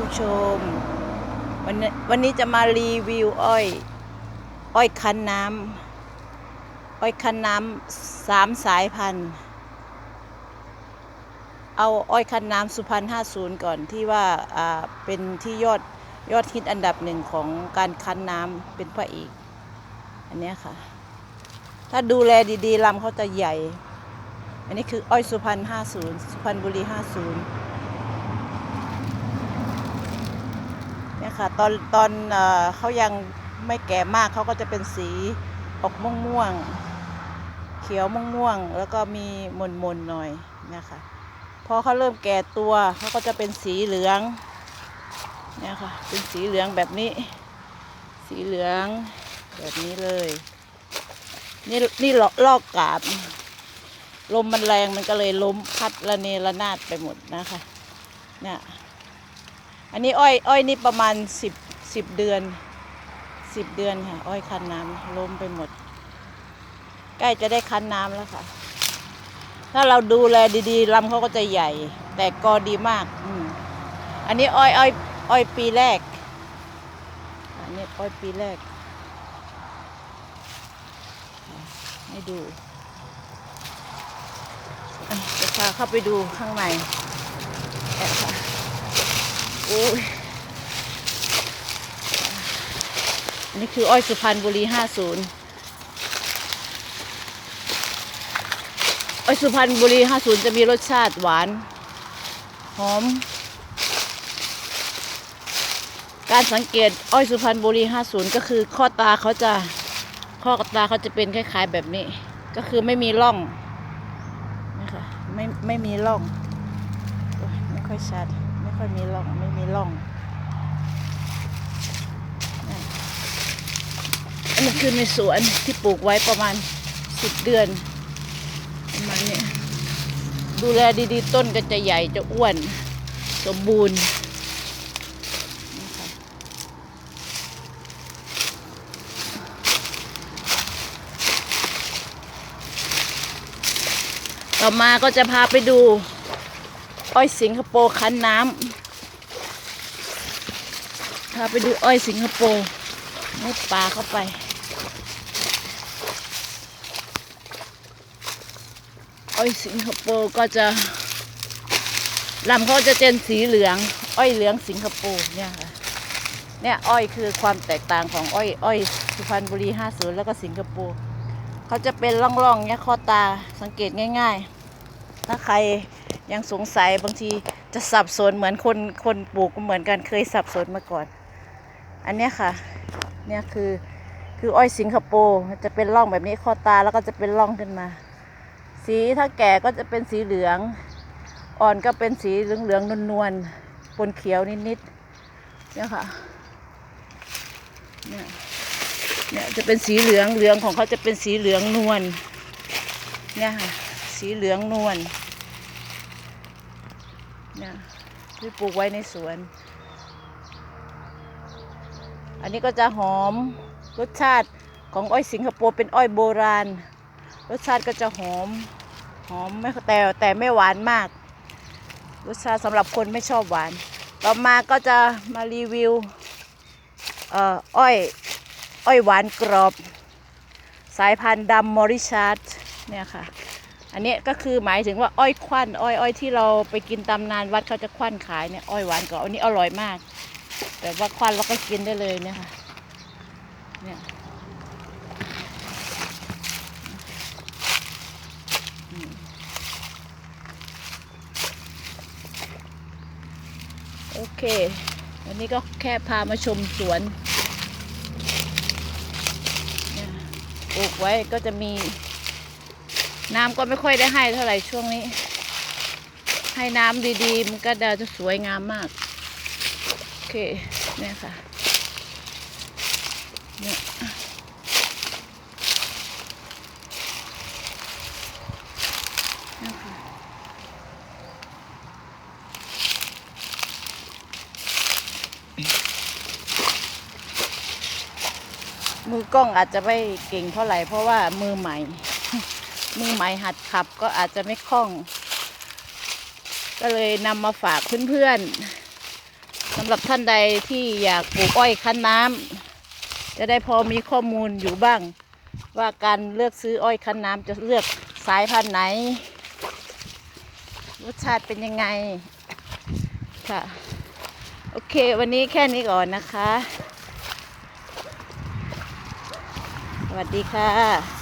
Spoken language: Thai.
ผู้ชม วันนี้วันนี้จะมารีวิวอ้อย อ้อยคันน้ำอ้อยคันน้ำสามสายพันธุ์ เอาอ้อยคันน้ำสุพรรณห้าศูนย์ก่อนที่ว่าอ่าเป็นที่ยอดยอดฮิตอันดับหนึ่งของการคันน้ำเป็นพระเอกอันนี้ค่ะ ถ้าดูแลดีๆลำเขาจะใหญ่ อันนี้คืออ้อยสุพรรณห้าศูนย์สุพรรณบุรีห้าศูนย์ ค่ะ ตอนตอนเอเขายังไม่แก่มากเขาก็จะเป็นสีออกม่วงม่วงๆเขียวม่วงม่วงๆแล้วก็มีมนมนๆหน่อยเนี่ยค่ะพอเขาเริ่มแก่ตัวเขาก็จะเป็นสีเหลืองเนี่ยค่ะ เป็นสีเหลืองแบบนี้ สีเหลืองแบบนี้เลย นี่นี่ลอกลอกกาบ ลมมันแรงมันก็เลยล้มพัดระเนระนาดไปหมดนะคะ เนี่ย อันนี้อ้อยอ้อยนี่ประมาณสิบสิบเดือนสิบเดือนค่ะ อ้อยคันน้ำล้มไปหมด ใกล้จะได้คันน้ำแล้วค่ะ ถ้าเราดูแลดีๆลำเขาก็จะใหญ่ แต่กอดีมากอืมอันนี้อ้อยอ้อยอ้อยปีแรก อันนี้อ้อยปีแรก ให้ดูจะพาเข้าไปดูข้างในแอบค่ะ อ้ยอันนี่คืออ้อยสุพรรณบุรีห้าศูนย์อ้อยสุพรรณบุรีห้าศูนย์จะมีรสชาติหวาน หอม การสังเกตอ้อยสุพรรณบุรีห้าศูนย์ก็คือข้อตาเขาจะข้อตาเขาจะเป็นคล้ายๆแบบนี้ ก็คือไม่มีร่องนะคะไม่ไม่มีร่อง ไม่ค่อยชัด ไม่ค่อยมีร่องไม่ มีร่อง อันนี้คือในสวนที่ปลูกไว้ประมาณสิบเดือนประมาณนี้ดูแลดีๆ ต้นก็จะใหญ่จะอ้วน สมบูรณ์นต่อมาก็จะพาไปดู อ้อยสิงคโปร์คั้นน้ำาไปดูอ้อยสิงคโปร์มุดป่าเข้าไป อ้อยสิงคโปร์ก็จะลำเขาจะเป็นสีเหลือง อ้อยเหลืองสิงคโปร์เนี่ยค่ะเนี่ยอ้อยคือความแตกต่างของอ้อยอ้อยสุพรรณบุรี50แล้วก็สิงคโปร์เขาจะเป็นร่องๆเนี่ยข้อตาสังเกตง่าย ๆ ถ้าใครยังสงสัยบางทีจะสับสนเหมือนคนคนปลูกก็เหมือนกันเคยสับสนมาก่อน อันนี้ค่ะ เนี่ยคือคืออ้อยสิงคโปร์จะเป็นร่องแบบนี้ข้อตาแล้วก็จะเป็นร่องขึ้นมา สีถ้าแก่ก็จะเป็นสีเหลือง อ่อนก็เป็นสีเหลืองๆนวลๆปนเขียวนิดๆเนี่ยค่ะเนี่ยเนี่ยจะเป็นสีเหลืองเหลืองของเขาจะเป็นสีเหลืองนวลเนี่ยค่ะสีเหลืองนวลเนี่ยที่ปลูกไว้ในสวน อันนี้ก็จะหอมรสชาติของอ้อยสิงคโปร์เป็นอ้อยโบราณ รสชาติก็จะหอมหอมไม่แต่แต่ไม่หวานมาก รสชาติสำหรับคนไม่ชอบหวาน ต่อมาก็จะมารีวิวอ้อยอ้อยหวานกรอบ สายพันธุ์ดำมอริชาร์ดเนี่ยค่ะ อันนี้ก็คือหมายถึงว่าอ้อยควันอ้อยอ้อยที่เราไปกินตำนานวัดเขาจะควันขายเนี่ยอ้อยหวานกรอบอันนี้อร่อยมาก แบบว่าควันเราก็กินได้เลยเนี่ยค่ะ เนี่ยโอเค วันนี้ก็แค่พามาชมสวนปลูกไว้ก็จะมี น้ำก็ไม่ค่อยได้ให้เท่าไหร่ช่วงนี้ ให้น้ำดีๆ มันก็จะสวยงามมาก เคเนี่ยค่ะเนี่ยค่ะมือกล้องอาจจะไม่เก่งเท่าไหร่เพราะว่ามือใหม่ มือใหม่หัดขับก็อาจจะไม่คล่อง ก็เลยนำมาฝากเพื่อนๆ สำหรับท่านใดที่อยากปลูกอ้อยคั้นน้ำจะได้พอมีข้อมูลอยู่บ้าง ว่าการเลือกซื้ออ้อยคั้นน้ำจะเลือกสายพันธุ์ไหน รสชาติเป็นยังไงค่ะ โอเค วันนี้แค่นี้ก่อนนะคะ สวัสดีค่ะ